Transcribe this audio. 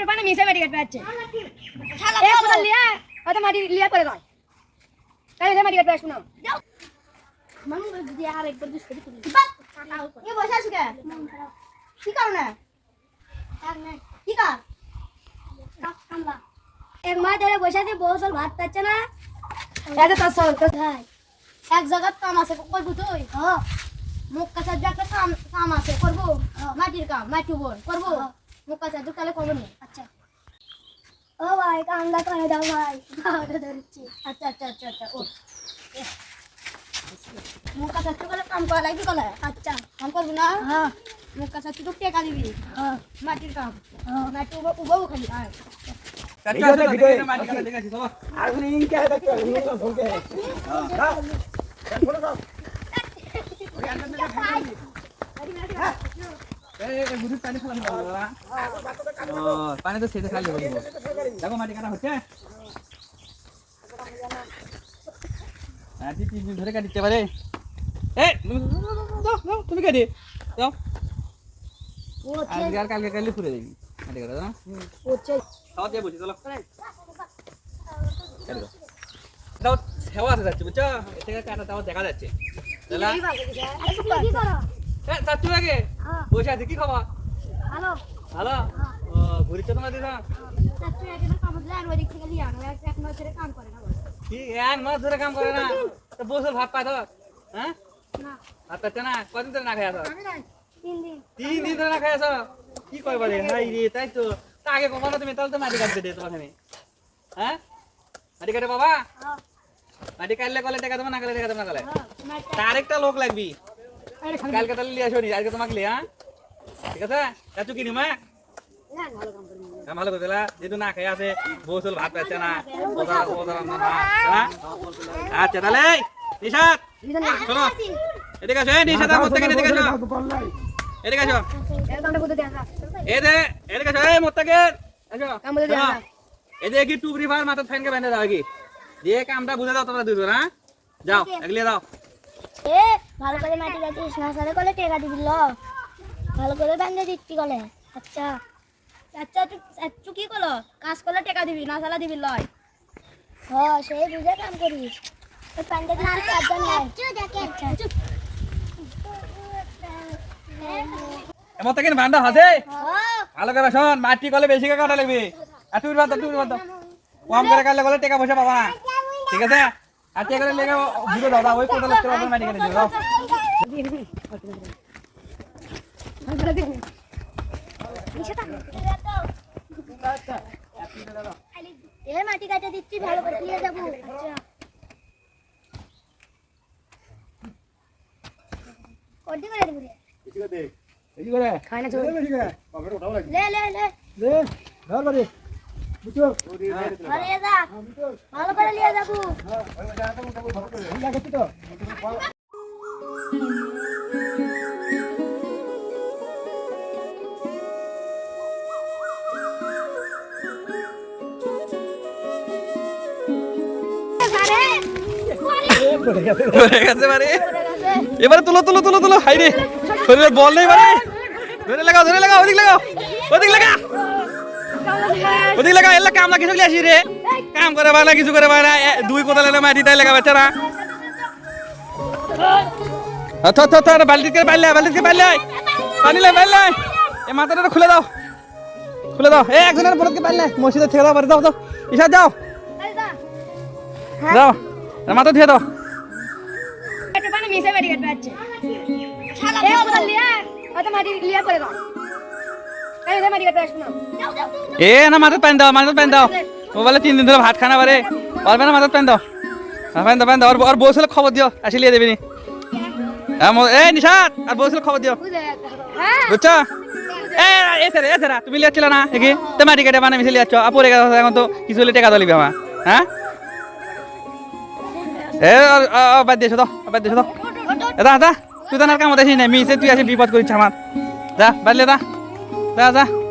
Petrol পানি মিশে এ কোদাল লিয়া অত মাটি লিয়া করে দাও তাই মাটি কাটবে আসব না এ বসে আছো কে? কি কারণে? কি কার? এক মাস ধরে বসে আছে বউ সব ভাত পাচ্ছে না। ভাই। এক জায়গার কাম আছে করব তুই? মুখ কাছে যে একটা কাম কাম আছে করব। মাটির কাম মাটি বোর করব? তাহলে করব না আচ্ছা। ও ভাই কামটা করে দাও ভাই। খাওয়াটা ধরছি। আচ্ছা আচ্ছা আচ্ছা আচ্ছা ও। মুখ একটু করে কাম করা লাগবে কলে আচ্ছা কাম করব না? হ্যাঁ। মুখ কাছে একটু টেকা দিবি? হ্যাঁ। মাটির কাম। মাটি উবো উবো খালি। ইনকে দেখতে ইনকে ভোগে হ্যাঁ। পানি তো সেটা খালি দেখো মাটি কাটা হচ্ছে দিন ধরে কাটিতে পারে এ তুমি কাটি যাও কালকে কালি ফুরে যাবি মাটি কাটা না খাওয়া দিয়ে বলছি চলো কাটি দাও। আছে দেখা যাচ্ছে চাচ্ছু আগে হ্যাঁ। বসে আছে কি খাবার? ভালো। তোমার দিদা? এক এক মাস ধরে কাম করে না বলে। কি এক মাস ধরে কাম করে না? তো বসে ভাত পাই তো হ্যাঁ? ভাত পাচ্ছে না? কদিন ধরে না খাই আসো তিন দিন। ধরে না খাই আসো কি করবা রে? হাই রে তাই তো। তা আগে কমা না তুমি তাহলে তো মাটি কাটবে দে তোমার হ্যাঁ? মাটি কাটে বাবা? হ্যাঁ। মাটি কাটলে কলে টাকা দেবো না কালে টাকা দেবো না কালে হ্যাঁ তার একটা লোক লাগবি। কালকে তাহলে লিয়ে আসো নি আজকে তোমাকে লিয়ে হ্যাঁ? ঠিক আছে? চাচু কিনি মা ভালো কাম করি কাম ভালো করে দিলা যেহেতু না খেয়ে আছে বসুল ভাত পাচ্ছে না। হ্যাঁ? আচ্ছা তাহলে শোনো। এদিকে আসো আমার থেকে এদিকে আসো। এদিকে আসো। এদিকে আসো এই মোত্তাকে। আসো এদিকে কি মাথার ফ্যানকে বেঁধে দাও কি? দিয়ে কামটা বুঝে দাও তোমরা দুজন হ্যাঁ? যাও এগলিয়ে দাও। ভালো করে মাটি কাটিস না সারে কলে টেকা দিবি ল ভালো করে বান্ধে দিচ্ছি কলে আচ্ছা। আচ্ছা তুই কি করল কাজ করলে টেকা দিবি না সালা দিবি লয়। হ সেই বুঝে কাম করিস। ওই পান্ডে দিচ্ছি চারজন নাই আচ্ছা। মোত্তাকে বান্ধা হাসে? ভালো করে শোন মাটি কলে বেশি করে কাটা লাগবে। আর তুমি কম করে কাটলে কলে টাকা পয়সা পাবা। ঠিক আছে? টাকা করে লেগে বুঝে দাও দাও ওই কোটা লাগতে পারবে মাটি কেটে দিও দাও এ মাটি কাটে দিচ্ছি ভালো করে নিয়ে যাব আচ্ছা কোটি করে দেবো রে এই করে খাই না চলে লে লে। লে ধর বাড়ি। ভালো যা ভালো করে নিয়ে যাব এই লাগে তো পড়ে গেছে হয়ে গেছে মানে এবারে তুলো তুলো তুলো তুলো হাই রে শরীরে বল নেই মানে ধরে লাগাও ধরে লাগাও ওদিক লাগাও লাগি চলে আসি রে? কাম করে বানা কিছু করে বানা দুই কোদাল এলে মাটি তাই লাগা বেচারা। থর থর থর বালতি করে বাইলে বালতি করে বাইলে পানি লাই বাইলে এ মাথাটা খুলে দাও। খুলে দাও। এ একজনের বলদকে বাইলে মসজিদে থেকে দাও বাড়ি দাও দাও। ইশা মাথা ধুয়ে দাও। পানি মিশে কাটবে যাচ্ছে এ কোদাল লিয়া অত মাটি লিয়া দাও। এ না মাথার প্যান দাও মাথার প্যান দাও। ও বলে তিন দিন ধরে ভাত খানা পারে পারবে না মাথার প্যান দাও। প্যান দাও। প্যান দাও আর বউসলে খবর দিও আসি লিয়ে দেবিনি হ্যাঁ এ নিশাত আর বউসলে খবর দিও। বুঝছ? এ সেরে এ সেরা তুমি লিয়াচ্ছিল না একে তো মাটি কেটে মানে মিশে লিয়াচ্ছ। এখন তো কিছু হলে টাকা দলিবি আমার হ্যাঁ? এ বাদ দিয়েছ তো বাদ দিয়েছ তো। এটা দা তুই তো কামত আসিস না মিশে তুই আসি বিপদ করিস আমার। যা বাদলে দা 不要在。